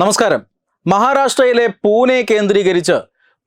നമസ്കാരം. മഹാരാഷ്ട്രയിലെ പൂനെ കേന്ദ്രീകരിച്ച്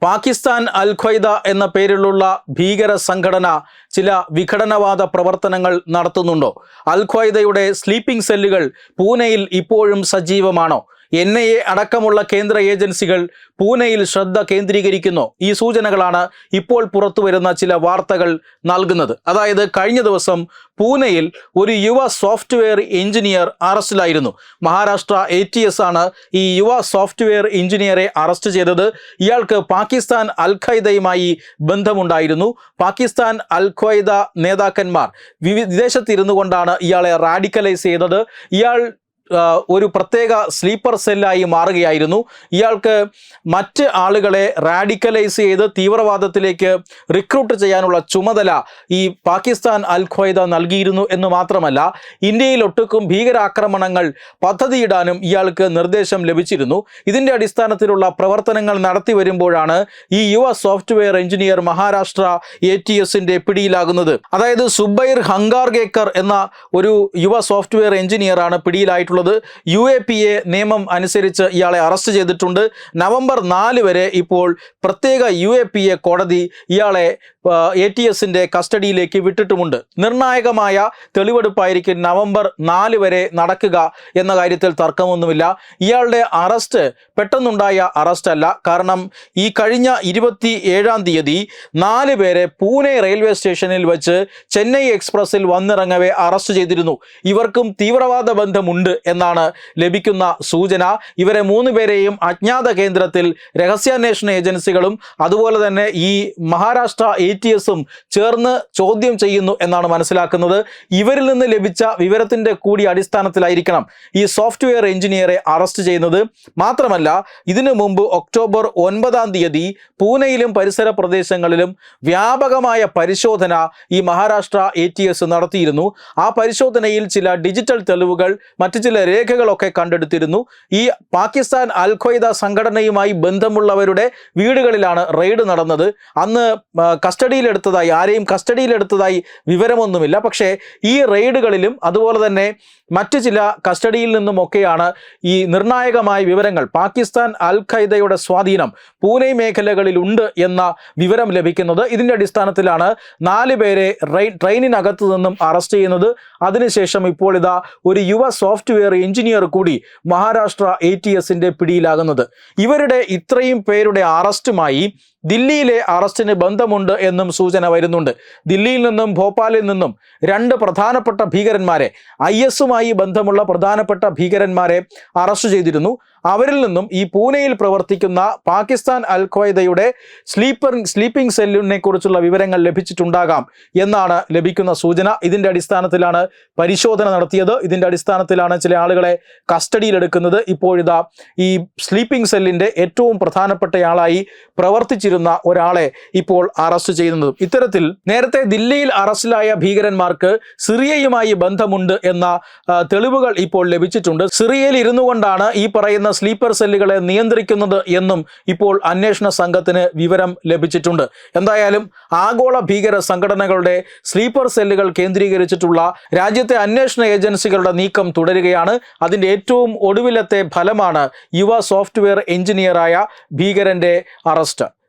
പാകിസ്ഥാൻ അൽ ഖ്വൈദ എന്ന പേരിലുള്ള ഭീകര സംഘടന ചില വിഘടനവാദ പ്രവർത്തനങ്ങൾ നടത്തുന്നുണ്ടോ? അൽ ഖ്വൈദയുടെ സ്ലീപ്പിംഗ് സെല്ലുകൾ പൂനെയിൽ ഇപ്പോഴും സജീവമാണോ? എൻ ഐ എ അടക്കമുള്ള കേന്ദ്ര ഏജൻസികൾ പൂനെയിൽ ശ്രദ്ധ കേന്ദ്രീകരിക്കുന്നു. ഈ സൂചനകളാണ് ഇപ്പോൾ പുറത്തു വരുന്ന ചില വാർത്തകൾ നൽകുന്നത്. അതായത് കഴിഞ്ഞ ദിവസം പൂനെയിൽ ഒരു യുവ സോഫ്റ്റ്വെയർ എഞ്ചിനീയർ അറസ്റ്റിലായിരുന്നു. മഹാരാഷ്ട്ര എ ടി എസ് ആണ് ഈ യുവ സോഫ്റ്റ്വെയർ എഞ്ചിനീയറെ അറസ്റ്റ് ചെയ്തത്. ഇയാൾക്ക് പാകിസ്ഥാൻ അൽ ഖൈദയുമായി ബന്ധമുണ്ടായിരുന്നു. പാകിസ്ഥാൻ അൽ ഖ്വയ്ദ നേതാക്കന്മാർ വിദേശത്തിരുന്നു കൊണ്ടാണ് ഇയാളെ റാഡിക്കലൈസ് ചെയ്തത്. ഇയാൾ ഒരു പ്രത്യേക സ്ലീപ്പർ സെല്ലായി മാറുകയായിരുന്നു. ഇയാൾക്ക് മറ്റ് ആളുകളെ റാഡിക്കലൈസ് ചെയ്ത് തീവ്രവാദത്തിലേക്ക് റിക്രൂട്ട് ചെയ്യാനുള്ള ചുമതല ഈ പാകിസ്ഥാൻ അൽ ഖ്വയ്ദ നൽകിയിരുന്നു എന്ന് മാത്രമല്ല ഇന്ത്യയിൽ ഒട്ടുക്കും ഭീകരാക്രമണങ്ങൾ പദ്ധതിയിടാനും ഇയാൾക്ക് നിർദ്ദേശം ലഭിച്ചിരുന്നു. ഇതിന്റെ അടിസ്ഥാനത്തിലുള്ള പ്രവർത്തനങ്ങൾ നടത്തി വരുമ്പോഴാണ് ഈ യുവ software engineer Maharashtra A T എസിന്റെ പിടിയിലാകുന്നത്. അതായത് സുബൈർ ഹങ്കാർഗേക്കർ എന്ന ഒരു യുവ സോഫ്റ്റ്വെയർ എഞ്ചിനീയറാണ് പിടിയിലായിട്ടുള്ളത്. യു എ പി എ നിയമം അനുസരിച്ച് ഇയാളെ അറസ്റ്റ് ചെയ്തിട്ടുണ്ട്. നവംബർ നാല് വരെ ഇപ്പോൾ പ്രത്യേക യു എ പി എ കോടതി ഇയാളെ എ ടി എസിന്റെ കസ്റ്റഡിയിലേക്ക് വിട്ടിട്ടുമുണ്ട്. നിർണായകമായ തെളിവെടുപ്പായിരിക്കും നവംബർ നാല് വരെ നടക്കുക എന്ന കാര്യത്തിൽ തർക്കമൊന്നുമില്ല. ഇയാളുടെ അറസ്റ്റ് പെട്ടെന്നുണ്ടായ അറസ്റ്റ് അല്ല കാരണം ഈ കഴിഞ്ഞ ഇരുപത്തി ഏഴാം തീയതി നാല് പേരെ പൂനെ റെയിൽവേ സ്റ്റേഷനിൽ വെച്ച് ചെന്നൈ എക്സ്പ്രസിൽ വന്നിറങ്ങവെ അറസ്റ്റ് ചെയ്തിരുന്നു. ഇവർക്കും തീവ്രവാദ ബന്ധമുണ്ട് എന്നാണ് ലഭിക്കുന്ന സൂചന. ഇവരെ മൂന്ന് പേരെയും അജ്ഞാത കേന്ദ്രത്തിൽ രഹസ്യാന്വേഷണ ഏജൻസികളും അതുപോലെ തന്നെ ഈ മഹാരാഷ്ട്ര എ ടി എസും ചേർന്ന് ചോദ്യം ചെയ്യുന്നു എന്നാണ് മനസ്സിലാക്കുന്നത്. ഇവരിൽ നിന്ന് ലഭിച്ച വിവരത്തിന്റെ കൂടി അടിസ്ഥാനത്തിലായിരിക്കണം ഈ സോഫ്റ്റ്വെയർ എഞ്ചിനീയറെ അറസ്റ്റ് ചെയ്യുന്നത്. മാത്രമല്ല ഇതിനു മുമ്പ് ഒക്ടോബർ ഒൻപതാം തീയതി പൂനെയിലും പരിസര പ്രദേശങ്ങളിലും വ്യാപകമായ പരിശോധന ഈ മഹാരാഷ്ട്ര എ നടത്തിയിരുന്നു. ആ പരിശോധനയിൽ ചില ഡിജിറ്റൽ തെളിവുകൾ മറ്റു ചില രേഖകളൊക്കെ കണ്ടെടുത്തിരുന്നു. ഈ പാകിസ്ഥാൻ അൽ ഖ്വയ്ദ സംഘടനയുമായി ബന്ധമുള്ളവരുടെ വീടുകളിലാണ് റെയ്ഡ് നടന്നത്. അന്ന് കസ്റ്റഡിയിലെടുത്തതായി ആരെയും കസ്റ്റഡിയിലെടുത്തതായി വിവരമൊന്നുമില്ല. പക്ഷേ ഈ റെയ്ഡുകളിലും അതുപോലെ തന്നെ മറ്റു ചില കസ്റ്റഡിയിൽ നിന്നുമൊക്കെയാണ് ഈ നിർണായകമായ വിവരങ്ങൾ. പാകിസ്ഥാൻ അൽ സ്വാധീനം പൂനെ മേഖലകളിലുണ്ട് എന്ന വിവരം ലഭിക്കുന്നത്. ഇതിന്റെ അടിസ്ഥാനത്തിലാണ് നാല് പേരെ ട്രെയിനിനകത്ത് നിന്നും അറസ്റ്റ് ചെയ്യുന്നത്. അതിനുശേഷം ഇപ്പോൾ ഇതാ ഒരു യുവ സോഫ്റ്റ്വെയർ എഞ്ചിനീയർ കൂടി മഹാരാഷ്ട്ര എ ടി എസിന്റെ പിടിയിലാകുന്നത്. ഇവരുടെ ഇത്രയും പേരുടെ അറസ്റ്റുമായി ദില്ലിയിലെ അറസ്റ്റിന് ബന്ധമുണ്ട് എന്നും സൂചന വരുന്നുണ്ട്. ദില്ലിയിൽ നിന്നും ഭോപ്പാലിൽ നിന്നും രണ്ട് പ്രധാനപ്പെട്ട ഭീകരന്മാരെ ഐ എസുമായി ബന്ധമുള്ള പ്രധാനപ്പെട്ട ഭീകരന്മാരെ അറസ്റ്റ് ചെയ്തിരുന്നു. അവരിൽ നിന്നും ഈ പൂനെയിൽ പ്രവർത്തിക്കുന്ന പാകിസ്ഥാൻ അൽ ഖ്വയ്ദയുടെ സ്ലീപ്പർ സ്ലീപ്പിംഗ് സെല്ലിനെ കുറിച്ചുള്ള വിവരങ്ങൾ ലഭിച്ചിട്ടുണ്ടാകാം എന്നാണ് ലഭിക്കുന്ന സൂചന. ഇതിന്റെ അടിസ്ഥാനത്തിലാണ് പരിശോധന നടത്തിയത്. ഇതിന്റെ അടിസ്ഥാനത്തിലാണ് ചില ആളുകളെ കസ്റ്റഡിയിലെടുക്കുന്നത്. ഇപ്പോഴിതാ ഈ സ്ലീപ്പിംഗ് സെല്ലിന്റെ ഏറ്റവും പ്രധാനപ്പെട്ടയാളായി പ്രവർത്തിച്ചിരുന്ന ഒരാളെ ഇപ്പോൾ അറസ്റ്റ് ചെയ്യുന്നതും. ഇത്തരത്തിൽ നേരത്തെ ദില്ലിയിൽ അറസ്റ്റിലായ ഭീകരന്മാർക്ക് സിറിയയുമായി ബന്ധമുണ്ട് എന്ന തെളിവുകൾ ഇപ്പോൾ ലഭിച്ചിട്ടുണ്ട്. സിറിയയിൽ ഇരുന്നു കൊണ്ടാണ് ഈ പറയുന്ന സ്ലീപ്പർ സെല്ലുകളെ നിയന്ത്രിക്കുന്നത് എന്നും ഇപ്പോൾ അന്വേഷണ സംഘത്തിന് വിവരം ലഭിച്ചിട്ടുണ്ട്. എന്തായാലും ആഗോള ഭീകര സംഘടനകളുടെ സ്ലീപ്പർ സെല്ലുകൾ കേന്ദ്രീകരിച്ചിട്ടുള്ള രാജ്യത്തെ അന്വേഷണ ഏജൻസികളുടെ നീക്കം തുടരുകയാണ്. അതിന്റെ ഏറ്റവും ഒടുവിലത്തെ ഫലമാണ് യുവ സോഫ്റ്റ്വെയർ എഞ്ചിനീയറായ ഭീകരന്റെ അറസ്റ്റ്.